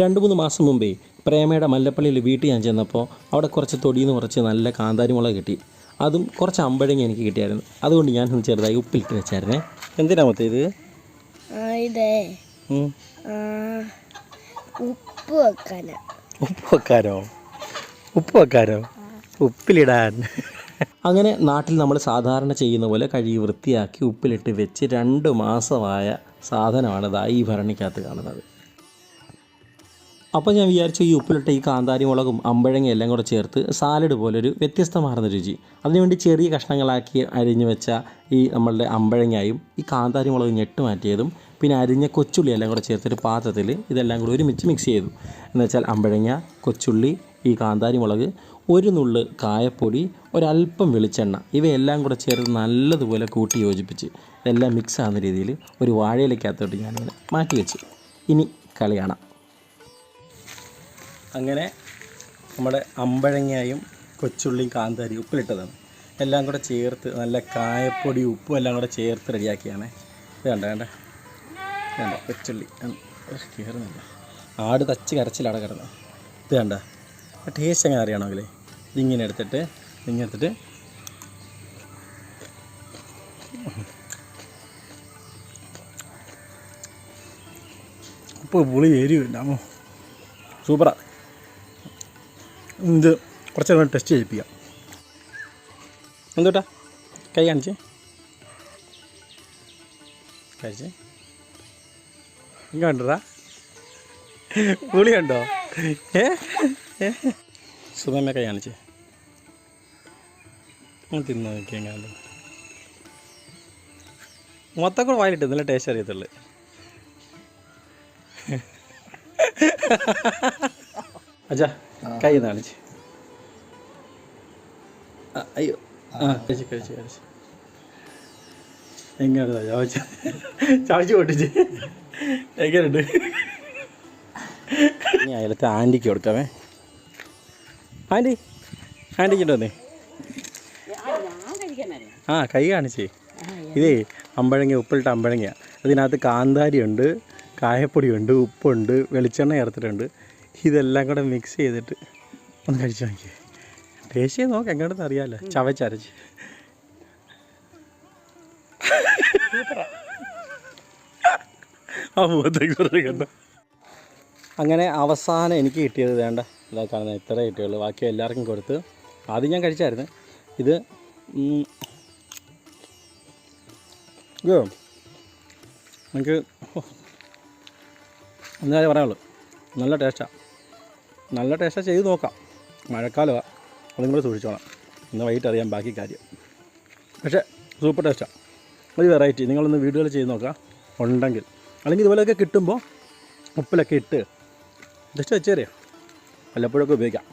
രണ്ട് മൂന്ന് മാസം മുമ്പേ പ്രേമയുടെ മല്ലപ്പള്ളിയിൽ വീട്ടിൽ ഞാൻ ചെന്നപ്പോൾ അവിടെ കുറച്ച് തൊടിയെന്ന് കുറച്ച് നല്ല കാന്താരി മുളക് കിട്ടി. അതും കുറച്ച് അമ്പഴങ്ങ എനിക്ക് കിട്ടിയായിരുന്നു. അതുകൊണ്ട് ഞാൻ ചെറുതായി ഉപ്പിലിട്ട് വെച്ചായിരുന്നേ. എന്തിനാ മൊത്തം ഇത്? ഇതേ. ഉപ്പ് വെക്കാനാ ഉപ്പ് വെക്കാനോ? ഉപ്പ് വെക്കാരോ ഉപ്പിലിടാൻ. അങ്ങനെ നാട്ടിൽ നമ്മൾ സാധാരണ ചെയ്യുന്ന പോലെ കഴുകി വൃത്തിയാക്കി ഉപ്പിലിട്ട് വെച്ച് രണ്ട് മാസമായ സാധനമാണ് ഇതാ ഈ ഭരണിക്കകത്ത് കാണുന്നത്. അപ്പോൾ ഞാൻ വിചാരിച്ചു ഈ ഉപ്പിലിട്ട ഈ കാന്താരി മുളകും അമ്പഴങ്ങ എല്ലാം കൂടെ ചേർത്ത് സാലഡ് പോലൊരു വ്യത്യസ്തമാർന്ന രുചി. അതിനുവേണ്ടി ചെറിയ കഷ്ണങ്ങളാക്കി അരിഞ്ഞു വെച്ച ഈ നമ്മളുടെ അമ്പഴങ്ങയും ഈ കാന്താരി മുളക് ഞെട്ട് മാറ്റിയതും പിന്നെ അരിഞ്ഞ കൊച്ചുള്ളി എല്ലാം കൂടെ ചേർത്തൊരു പാത്രത്തിൽ ഇതെല്ലാം കൂടി ഒരുമിച്ച് മിക്സ് ചെയ്തു. എന്നുവെച്ചാൽ അമ്പഴങ്ങ കൊച്ചുള്ളി ഈ കാന്താരി മുളക് ഒരു നുള്ള് കായപ്പൊടി ഒരല്പം വെളിച്ചെണ്ണ ഇവയെല്ലാം കൂടെ ചേർത്ത് നല്ലതുപോലെ കൂട്ടി യോജിപ്പിച്ച് ഇതെല്ലാം മിക്സ് ആകുന്ന രീതിയിൽ ഒരു വാഴയിലേക്കകത്തോട്ട് ഞാനിങ്ങനെ മാറ്റി വെച്ചു. ഇനി കളി കാണാം അങ്ങനെ നമ്മുടെ അമ്പഴങ്ങയും കൊച്ചുള്ളിയും കാന്താരി ഉപ്പിലിട്ടതാണ്. എല്ലാം കൂടെ ചേർത്ത് നല്ല കായപ്പൊടി ഉപ്പും എല്ലാം കൂടെ ചേർത്ത് റെഡിയാക്കിയാണ്. വേണ്ട വേണ്ട വേണ്ട കൊച്ചുള്ളി. കയറുന്നില്ല ആട് തച്ച് കരച്ചിലാണ് കിടന്നത് ഇത് വേണ്ട ടേസ്റ്റ് എങ്ങനെ അറിയണമെങ്കിലേ? ഇതിങ്ങനെ എടുത്തിട്ട് ഇങ്ങനെ എടുത്തിട്ട്. ഉപ്പ് പുളി എരിവില്ലാമോ സൂപ്പറാ. ഇത് കുറച്ച് ടെസ്റ്റ് ചെയ്യിപ്പിക്കാം. എന്തോട്ടാ? കൈ കാണിച്ചേ. കഴിച്ചേ കണ്ടടാ പുളി കണ്ടോ? ഏ? സുമമ്മ കൈ കാണിച്ച്. തിന്ന് നോക്കി മൊത്തക്കൂടെ മൊത്തം കൂടെ വായിലിട്ട് നല്ല ടേസ്റ്റ് അറിയത്തുള്ളു. അച്ഛാ കൈ ആ, അയ്യോ. ആ കഴിച്ച് കഴിച്ച് കഴിച്ച്. എങ്ങനെയാണ് ചവച്ച ചവച്ച് പൊട്ടിച്ച്. എങ്ങനെയുണ്ട്? ഇനി അതിലത്തെ ആന്റിക്ക് കൊടുക്കാമേ. ആന്റി ആന്റിക്ക് ഉണ്ടോന്നേ ആ കൈ കാണിച്ചേ. ഇതേ അമ്പഴങ്ങ ഉപ്പിലിട്ട അമ്പഴങ്ങ. അതിനകത്ത് കാന്താരിയുണ്ട് കായപ്പൊടിയുണ്ട് ഉപ്പുണ്ട് വെളിച്ചെണ്ണ ചേർത്തിട്ടുണ്ട്. ഇതെല്ലാം കൂടെ മിക്സ് ചെയ്തിട്ട് ഒന്ന് കഴിച്ചു നോക്കിയേ. ടേസ്റ്റ് ചെയ്ത് നോക്കാം എങ്ങോട്ടെന്ന് അറിയാമല്ലോ ചവച്ചരച്ച്. ആ മുഖത്തേക്ക് അങ്ങനെ അവസാനം എനിക്ക് കിട്ടിയത് വേണ്ട ഇതാ കാണുന്നത് ഇത്ര കിട്ടിയുള്ളൂ. ബാക്കി എല്ലാവർക്കും കൊടുത്ത് ആദ്യം ഞാൻ കഴിച്ചായിരുന്നു. ഇത് ഇത് എനിക്ക് എന്നാലേ പറയാനുള്ളൂ. നല്ല ടേസ്റ്റാണ് നല്ല ടേസ്റ്റാണ് ചെയ്ത് നോക്കാം. മഴക്കാലമാണ് അതും കൂടെ സൂക്ഷിച്ചോളാം. ഇന്ന് വൈകിട്ട് അറിയാം ബാക്കി കാര്യം. പക്ഷേ സൂപ്പർ ടേസ്റ്റാണ് ഒരു വെറൈറ്റി നിങ്ങളൊന്ന് വീടുകൾ ചെയ്ത് നോക്കാം ഉണ്ടെങ്കിൽ. അല്ലെങ്കിൽ ഇതുപോലെയൊക്കെ കിട്ടുമ്പോൾ ഉപ്പിലൊക്കെ ഇട്ട് ജസ്റ്റ് വെച്ചേറിയോ വല്ലപ്പോഴൊക്കെ ഉപയോഗിക്കാം.